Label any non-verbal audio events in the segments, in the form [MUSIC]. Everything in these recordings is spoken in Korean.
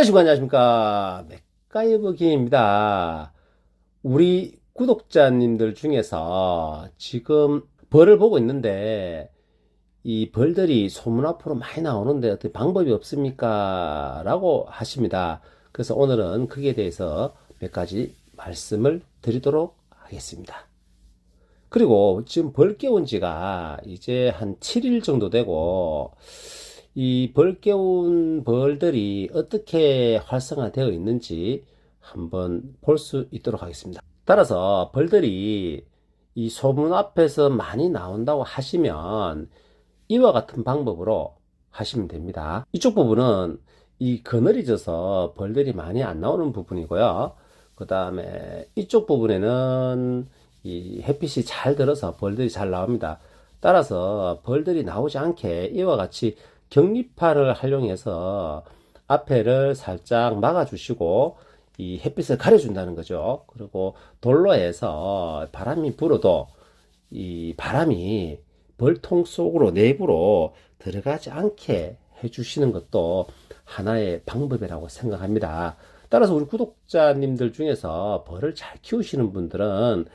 안녕하십니까, 안녕하십니까. 맥가이버 김입니다. 우리 구독자님들 중에서 지금 벌을 보고 있는데, 이 벌들이 소문 앞으로 많이 나오는데 어떻게 방법이 없습니까? 라고 하십니다. 그래서 오늘은 거기에 대해서 몇 가지 말씀을 드리도록 하겠습니다. 그리고 지금 벌 깨운 지가 이제 한 7일 정도 되고, 이벌 깨운 벌들이 어떻게 활성화되어 있는지 한번 볼 수 있도록 하겠습니다. 따라서 벌들이 이 소문 앞에서 많이 나온다고 하시면 이와 같은 방법으로 하시면 됩니다. 이쪽 부분은 이 그늘이 져서 벌들이 많이 안 나오는 부분이고요. 그 다음에 이쪽 부분에는 이 햇빛이 잘 들어서 벌들이 잘 나옵니다. 따라서 벌들이 나오지 않게 이와 같이 격리파를 활용해서 앞에를 살짝 막아주시고 이 햇빛을 가려준다는 거죠. 그리고 돌로 해서 바람이 불어도 이 바람이 벌통 속으로 내부로 들어가지 않게 해주시는 것도 하나의 방법이라고 생각합니다. 따라서 우리 구독자님들 중에서 벌을 잘 키우시는 분들은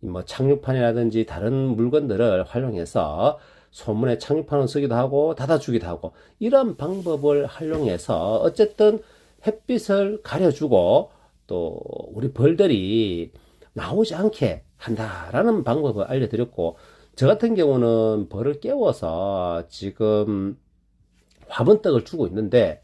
뭐 착륙판이라든지 다른 물건들을 활용해서 소문에 착륙판을 쓰기도 하고 닫아주기도 하고 이런 방법을 활용해서 어쨌든 햇빛을 가려주고 또 우리 벌들이 나오지 않게 한다라는 방법을 알려드렸고 저 같은 경우는 벌을 깨워서 지금 화분떡을 주고 있는데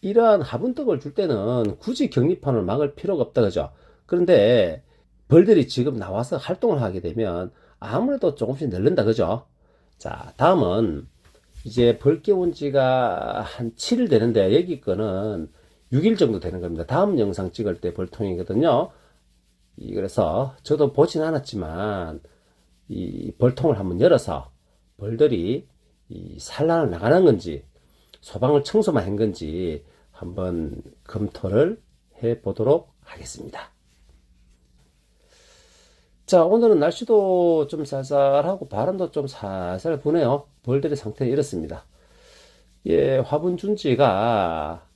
이러한 화분떡을 줄 때는 굳이 격리판을 막을 필요가 없다 그죠? 그런데 벌들이 지금 나와서 활동을 하게 되면 아무래도 조금씩 늘른다 그죠 자 다음은 이제 벌 깨운 지가 한 7일 되는데 여기 거는 6일 정도 되는 겁니다 다음 영상 찍을 때 벌통이거든요 이 그래서 저도 보진 않았지만 이 벌통을 한번 열어서 벌들이 이 산란을 나가는 건지 소방을 청소만 한 건지 한번 검토를 해 보도록 하겠습니다. 자, 오늘은 날씨도 좀 쌀쌀하고 바람도 좀 살살 부네요. 벌들의 상태는 이렇습니다. 예, 화분 준 지가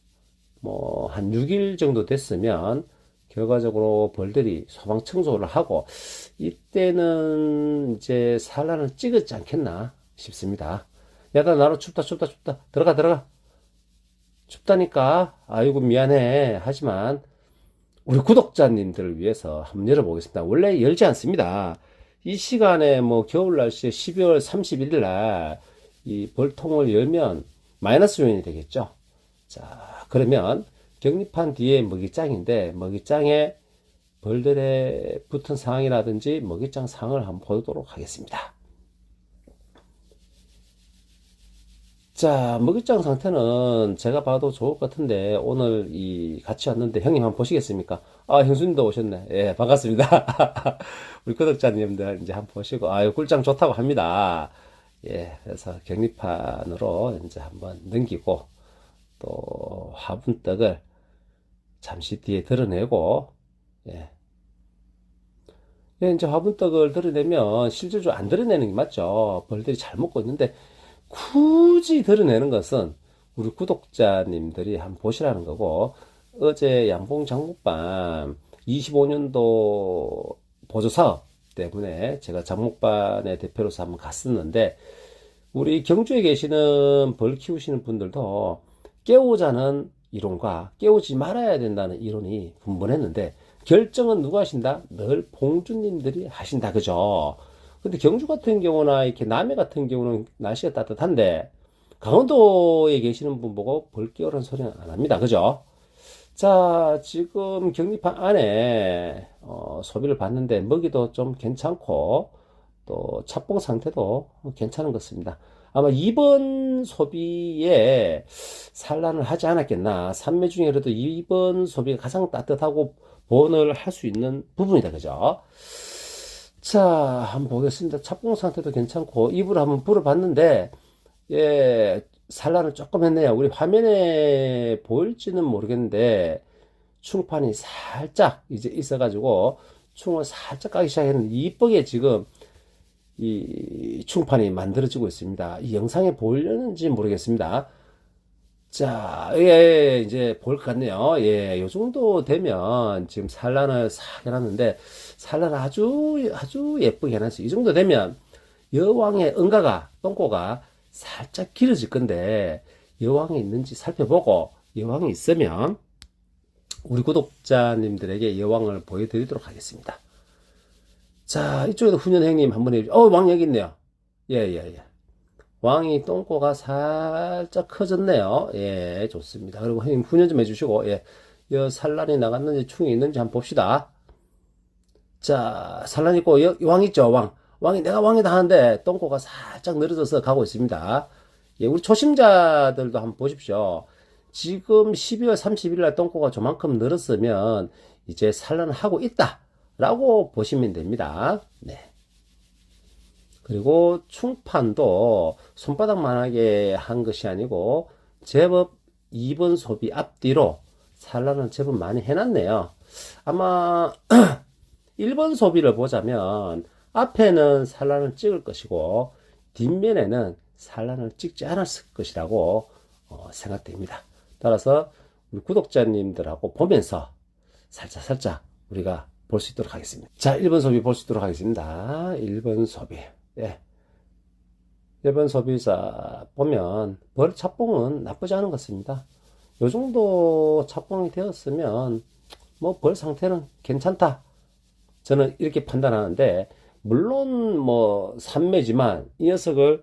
뭐 한 6일 정도 됐으면 결과적으로 벌들이 소방 청소를 하고 이때는 이제 산란을 찍었지 않겠나 싶습니다. 야다 나로 춥다 춥다 춥다 들어가 들어가 춥다니까 아이고 미안해 하지만 우리 구독자님들을 위해서 한번 열어보겠습니다. 원래 열지 않습니다. 이 시간에 뭐 겨울 날씨에 12월 31일 날 이 벌통을 열면 마이너스 요인이 되겠죠. 자, 그러면 격리판 뒤에 먹이장인데 먹이장에 벌들에 붙은 상황이라든지 먹이장 상황을 한번 보도록 하겠습니다. 자, 먹이장 상태는 제가 봐도 좋을 것 같은데, 오늘 이 같이 왔는데 형님 한번 보시겠습니까? 아, 형수님도 오셨네. 예, 반갑습니다. [LAUGHS] 우리 구독자님들 이제 한번 보시고, 아유, 꿀장 좋다고 합니다. 예, 그래서 격리판으로 이제 한번 넘기고, 또 화분떡을 잠시 뒤에 드러내고, 예. 예, 이제 화분떡을 드러내면 실질적으로 안 드러내는 게 맞죠. 벌들이 잘 먹고 있는데, 굳이 드러내는 것은 우리 구독자님들이 한번 보시라는 거고 어제 양봉 장목반 25년도 보조사업 때문에 제가 장목반의 대표로서 한번 갔었는데 우리 경주에 계시는 벌 키우시는 분들도 깨우자는 이론과 깨우지 말아야 된다는 이론이 분분했는데 결정은 누가 하신다? 늘 봉주님들이 하신다 그죠? 근데 경주 같은 경우나 이렇게 남해 같은 경우는 날씨가 따뜻한데 강원도에 계시는 분 보고 벌겨울한 소리는 안 합니다. 그죠? 자, 지금 격리판 안에 어, 소비를 봤는데 먹이도 좀 괜찮고 또 착봉 상태도 괜찮은 것 같습니다. 아마 이번 소비에 산란을 하지 않았겠나. 산매 중에 그래도 이번 소비가 가장 따뜻하고 보온을 할 수 있는 부분이다. 그죠? 자, 한번 보겠습니다. 착공 상태도 괜찮고, 입을 한번 불어봤는데, 예, 산란을 조금 했네요. 우리 화면에 보일지는 모르겠는데, 충판이 살짝 이제 있어가지고, 충을 살짝 까기 시작했는데, 이쁘게 지금, 이 충판이 만들어지고 있습니다. 이 영상에 보이는지 모르겠습니다. 자, 예, 이제 볼 것 같네요. 예, 요 정도 되면 지금 산란을 싹 해놨는데, 산란을 아주, 아주 예쁘게 해놨어요. 이 정도 되면 여왕의 응가가, 똥꼬가 살짝 길어질 건데, 여왕이 있는지 살펴보고, 여왕이 있으면, 우리 구독자님들에게 여왕을 보여드리도록 하겠습니다. 자, 이쪽에도 훈연 형님 한번 해주죠. 어, 왕 여기 있네요. 예, 예, 예. 왕이 똥꼬가 살짝 커졌네요. 예, 좋습니다. 그리고 형님 훈연 좀 해주시고, 예, 여 산란이 나갔는지 충이 있는지 한번 봅시다. 자, 산란 있고, 여, 왕 있죠, 왕. 왕이 내가 왕이다 하는데 똥꼬가 살짝 늘어져서 가고 있습니다. 예, 우리 초심자들도 한번 보십시오. 지금 12월 30일 날 똥꼬가 저만큼 늘었으면 이제 산란을 하고 있다. 라고 보시면 됩니다. 네. 그리고 충판도 손바닥만하게 한 것이 아니고 제법 2번 소비 앞뒤로 산란을 제법 많이 해놨네요. 아마 [CLEARS THROAT] 1번 소비를 보자면 앞에는 산란을 찍을 것이고 뒷면에는 산란을 찍지 않았을 것이라고 어, 생각됩니다. 따라서 우리 구독자님들하고 보면서 살짝 살짝 우리가 볼 수 있도록 하겠습니다. 자, 1번 소비 볼 수 있도록 하겠습니다. 1번 소비. 예. 1번 소비자 보면 벌 착봉은 나쁘지 않은 것 같습니다. 요 정도 착봉이 되었으면 뭐 벌 상태는 괜찮다. 저는 이렇게 판단하는데 물론 뭐 3매지만 이 녀석을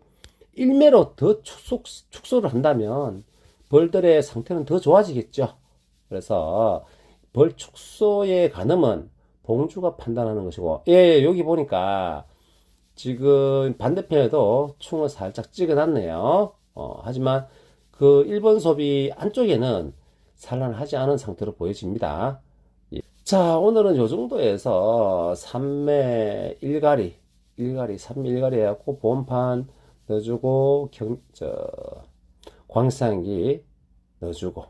1매로 더 축소, 축소를 한다면 벌들의 상태는 더 좋아지겠죠. 그래서 벌 축소의 가늠은 봉주가 판단하는 것이고, 예, 여기 보니까 지금 반대편에도 충을 살짝 찍어놨네요. 어, 하지만 그 1번 소비 안쪽에는 산란하지 않은 상태로 보여집니다. 예. 자, 오늘은 요 정도에서 3매 1가리, 1가리, 3매 1가리 해갖고 본판 넣어주고, 경, 저, 광산기 넣어주고,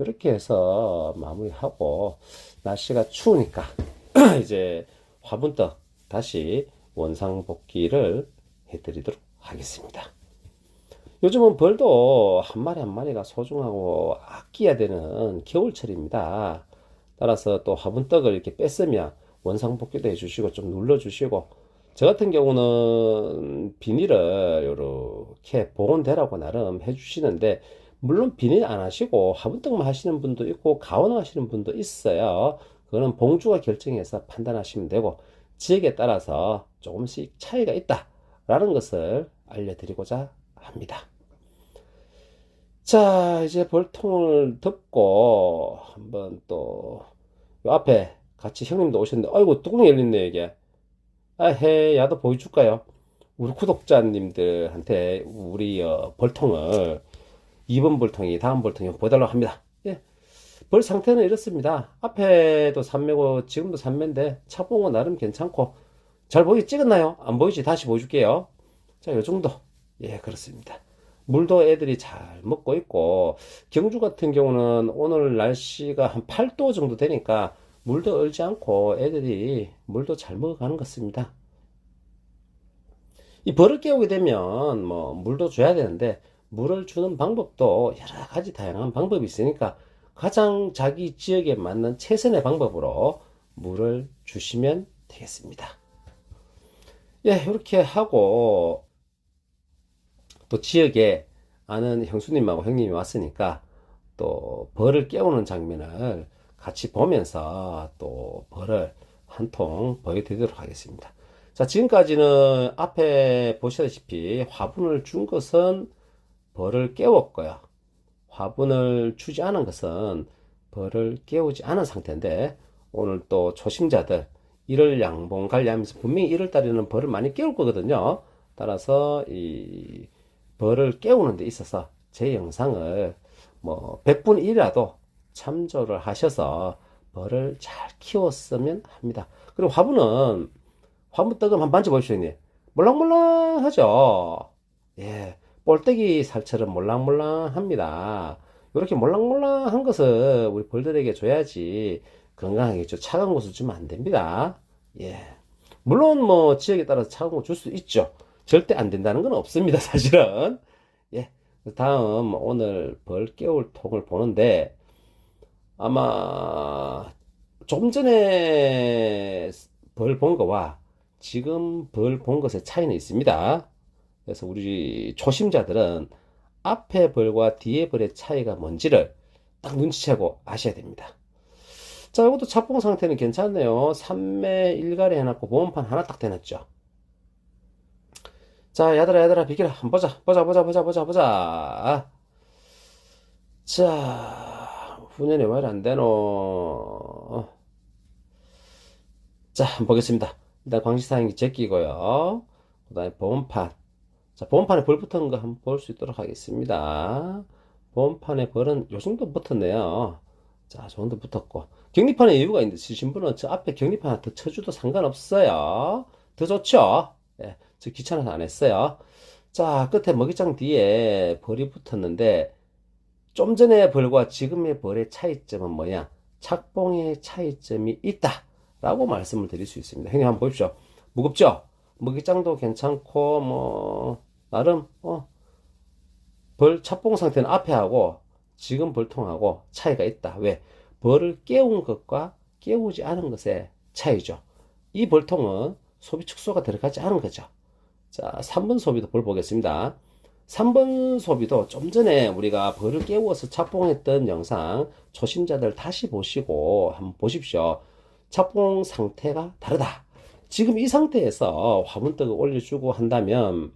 이렇게 해서 마무리하고, 날씨가 추우니까, [CLEARS THROAT] 이제 화분떡 다시 원상복귀를 해드리도록 하겠습니다. 요즘은 벌도 한 마리 한 마리가 소중하고 아껴야 되는 겨울철입니다. 따라서 또 화분떡을 이렇게 뺐으면 원상복귀도 해주시고 좀 눌러주시고 저 같은 경우는 비닐을 이렇게 보온대라고 나름 해주시는데 물론 비닐 안 하시고 화분떡만 하시는 분도 있고 가온 하시는 분도 있어요. 그거는 봉주가 결정해서 판단하시면 되고 지역에 따라서 조금씩 차이가 있다라는 것을 알려드리고자 합니다. 자, 이제 벌통을 덮고 한번 또요 앞에 같이 형님도 오셨는데 아이고 뚜껑이 열렸네 이게. 아해 야도 보여줄까요? 우리 구독자님들한테 우리 어, 벌통을 2번 벌통이 다음 벌통이 보여달라고 합니다. 예. 벌 상태는 이렇습니다. 앞에도 산매고 지금도 산매인데 차봉은 나름 괜찮고 잘 보이 찍었나요? 안 보이지? 다시 보여줄게요. 자, 요 정도. 예, 그렇습니다. 물도 애들이 잘 먹고 있고 경주 같은 경우는 오늘 날씨가 한 8도 정도 되니까 물도 얼지 않고 애들이 물도 잘 먹어가는 것 같습니다. 이 벌을 깨우게 되면 뭐 물도 줘야 되는데 물을 주는 방법도 여러 가지 다양한 방법이 있으니까 가장 자기 지역에 맞는 최선의 방법으로 물을 주시면 되겠습니다. 예, 이렇게 하고 또 지역에 아는 형수님하고 형님이 왔으니까 또 벌을 깨우는 장면을 같이 보면서 또 벌을 한 통 보여드리도록 하겠습니다. 자, 지금까지는 앞에 보시다시피 화분을 준 것은 벌을 깨웠고요. 화분을 주지 않은 것은 벌을 깨우지 않은 상태인데 오늘 또 초심자들 1월 양봉 관리하면서 분명히 1월 달에는 벌을 많이 깨울 거거든요. 따라서 이 벌을 깨우는 데 있어서 제 영상을 뭐 100분 1이라도 참조를 하셔서 벌을 잘 키웠으면 합니다. 그리고 화분은 화분떡을 한번 만져보십시오. 몰랑몰랑하죠? 예. 볼때기 살처럼 몰랑몰랑합니다. 이렇게 몰랑몰랑한 것을 우리 벌들에게 줘야지 건강하겠죠. 차가운 것을 주면 안 됩니다. 예. 물론 뭐 지역에 따라서 차가운 거 줄 수 있죠. 절대 안 된다는 건 없습니다. [LAUGHS] 사실은. 예. 다음 오늘 벌 깨울 통을 보는데 아마 좀 전에 벌 본 거와 지금 벌 본 것의 차이는 있습니다. 그래서 우리 초심자들은 앞에 벌과 뒤에 벌의 차이가 뭔지를 딱 눈치채고 아셔야 됩니다. 자, 이것도 착봉 상태는 괜찮네요. 3매 1가리 해놨고 보험판 하나 딱 대놨죠. 자, 얘들아, 얘들아, 비키라. 한번 보자. 보자, 보자, 보자, 보자, 보자. 자, 후년에 왜안 되노? 자, 한번 보겠습니다. 일단 광시사항이 제끼고요. 그 다음에 보험판. 자, 보험판에 벌 붙은 거 한번 볼 수 있도록 하겠습니다. 보험판에 벌은 요 정도 붙었네요. 자, 저 정도 붙었고. 격리판에 여유가 있으신 분은 저 앞에 격리판 하나 더 쳐줘도 상관없어요. 더 좋죠? 예, 저 귀찮아서 안 했어요. 자, 끝에 먹이장 뒤에 벌이 붙었는데, 좀 전의 벌과 지금의 벌의 차이점은 뭐냐? 착봉의 차이점이 있다. 라고 말씀을 드릴 수 있습니다. 형님 한번 보십시오. 무겁죠? 먹이장도 괜찮고, 뭐, 나름, 어, 벌 착봉 상태는 앞에 하고, 지금 벌통하고 차이가 있다. 왜? 벌을 깨운 것과 깨우지 않은 것의 차이죠. 이 벌통은 소비 축소가 들어가지 않은 거죠. 자, 3번 소비도 벌 보겠습니다. 3번 소비도 좀 전에 우리가 벌을 깨워서 착봉했던 영상 초심자들 다시 보시고 한번 보십시오. 착봉 상태가 다르다. 지금 이 상태에서 화분떡을 올려주고 한다면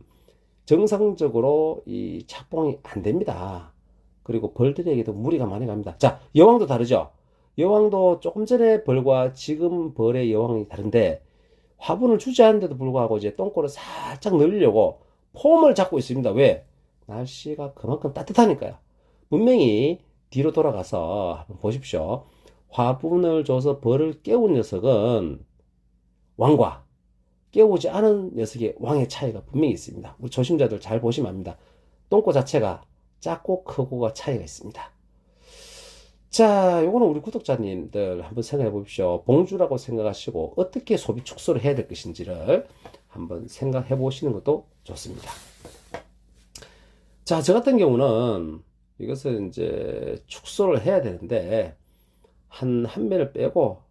정상적으로 이 착봉이 안 됩니다. 그리고 벌들에게도 무리가 많이 갑니다. 자, 여왕도 다르죠? 여왕도 조금 전에 벌과 지금 벌의 여왕이 다른데 화분을 주지 않는데도 불구하고 이제 똥꼬를 살짝 늘리려고 폼을 잡고 있습니다. 왜? 날씨가 그만큼 따뜻하니까요. 분명히 뒤로 돌아가서 한번 보십시오. 화분을 줘서 벌을 깨운 녀석은 왕과 깨우지 않은 녀석의 왕의 차이가 분명히 있습니다. 우리 조심자들 잘 보시면 압니다. 똥꼬 자체가 작고 크고가 차이가 있습니다. 자, 요거는 우리 구독자님들 한번 생각해 보십시오. 봉주라고 생각하시고 어떻게 소비 축소를 해야 될 것인지를 한번 생각해 보시는 것도 좋습니다. 자, 저 같은 경우는 이것을 이제 축소를 해야 되는데 한, 한 매를 빼고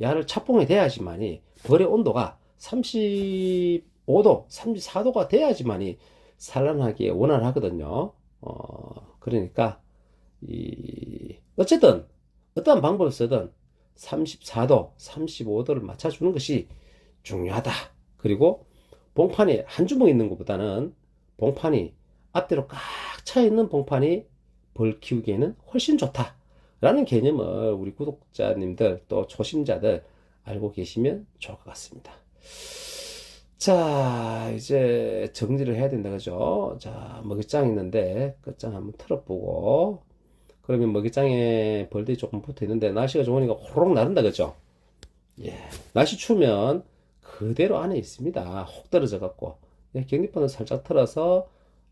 야를 착봉이 돼야지만이 벌의 온도가 35도, 34도가 돼야지만이 산란하기에 원활하거든요. 어, 그러니까 이 어쨌든 어떠한 방법을 쓰든 34도, 35도를 맞춰주는 것이 중요하다. 그리고 봉판이 한 주먹 있는 것보다는 봉판이 앞뒤로 꽉 차 있는 봉판이 벌 키우기에는 훨씬 좋다. 라는 개념을 우리 구독자님들 또 초심자들 알고 계시면 좋을 것 같습니다. 자, 이제 정리를 해야 된다, 그죠? 자, 먹이장 있는데, 끝장 한번 틀어보고, 그러면 먹이장에 벌들이 조금 붙어 있는데, 날씨가 좋으니까 호롱 나른다, 그죠? 예. 날씨 추우면 그대로 안에 있습니다. 혹 떨어져 갖고. 예, 격리판을 살짝 틀어서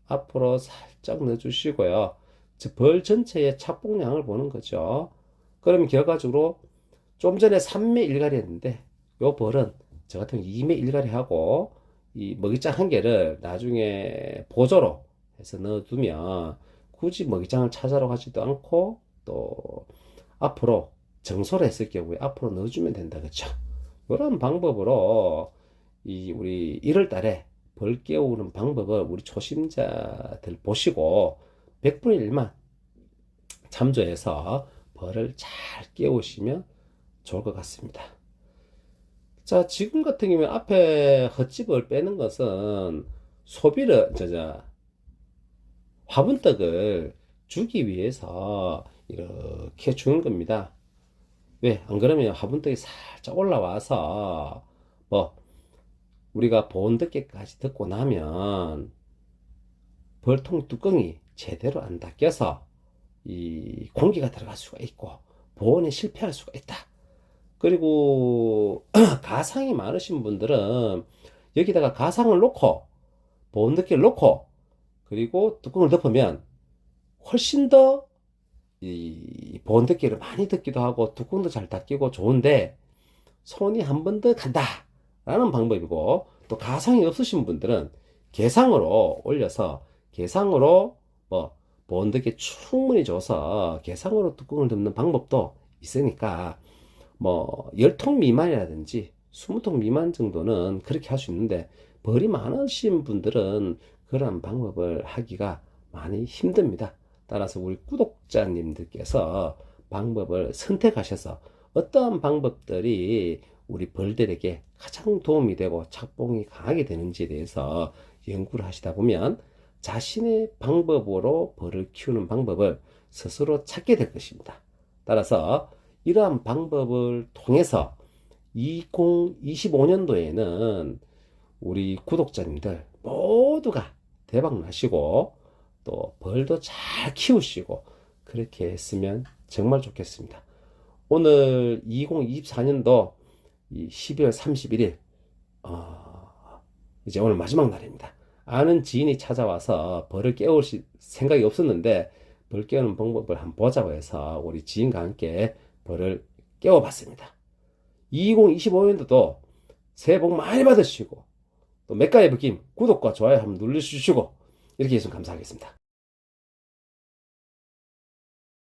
앞으로 살짝 넣어주시고요. 저벌 전체의 착봉량을 보는 거죠. 그러면 결과적으로 좀 전에 3매 1가리 했는데, 요 벌은 저 같은 경우 2매 1가리 하고, 이 먹이장 한 개를 나중에 보조로 해서 넣어두면 굳이 먹이장을 찾아러 가지도 않고 또 앞으로 정소를 했을 경우에 앞으로 넣어주면 된다 그쵸 이런 방법으로 이 우리 1월 달에 벌 깨우는 방법을 우리 초심자들 보시고 100분의 1만 참조해서 벌을 잘 깨우시면 좋을 것 같습니다. 자, 지금 같은 경우에 앞에 헛집을 빼는 것은 소비를, 저, 저, 화분떡을 주기 위해서 이렇게 주는 겁니다. 왜? 안 그러면 화분떡이 살짝 올라와서 뭐 우리가 보온덮개까지 듣고 나면 벌통 뚜껑이 제대로 안 닫혀서 이 공기가 들어갈 수가 있고 보온에 실패할 수가 있다. 그리고 [CLEARS THROAT] 가상이 많으신 분들은 여기다가 가상을 놓고 보온덮개를 놓고 그리고 뚜껑을 덮으면 훨씬 더 이 보온덮개를 많이 덮기도 하고 뚜껑도 잘 닫히고 좋은데 손이 한 번 더 간다 라는 방법이고 또 가상이 없으신 분들은 개상으로 올려서 개상으로 뭐 보온되게 충분히 줘서 개상으로 뚜껑을 덮는 방법도 있으니까 뭐 10통 미만이라든지 20통 미만 정도는 그렇게 할 수 있는데 벌이 많으신 분들은 그런 방법을 하기가 많이 힘듭니다. 따라서 우리 구독자님들께서 방법을 선택하셔서 어떠한 방법들이 우리 벌들에게 가장 도움이 되고 착봉이 강하게 되는지에 대해서 연구를 하시다 보면 자신의 방법으로 벌을 키우는 방법을 스스로 찾게 될 것입니다. 따라서 이러한 방법을 통해서 2025년도에는 우리 구독자님들 모두가 대박 나시고 또 벌도 잘 키우시고 그렇게 했으면 정말 좋겠습니다. 오늘 2024년도 12월 31일 어, 이제 오늘 마지막 날입니다. 아는 지인이 찾아와서 벌을 깨울 시- 생각이 없었는데 벌 깨우는 방법을 한번 보자고 해서 우리 지인과 함께 벌을 깨워봤습니다. 2025년도도 새해 복 많이 받으시고 또 맥가의 느낌 구독과 좋아요 한번 눌러주시고 이렇게 해주시면 감사하겠습니다.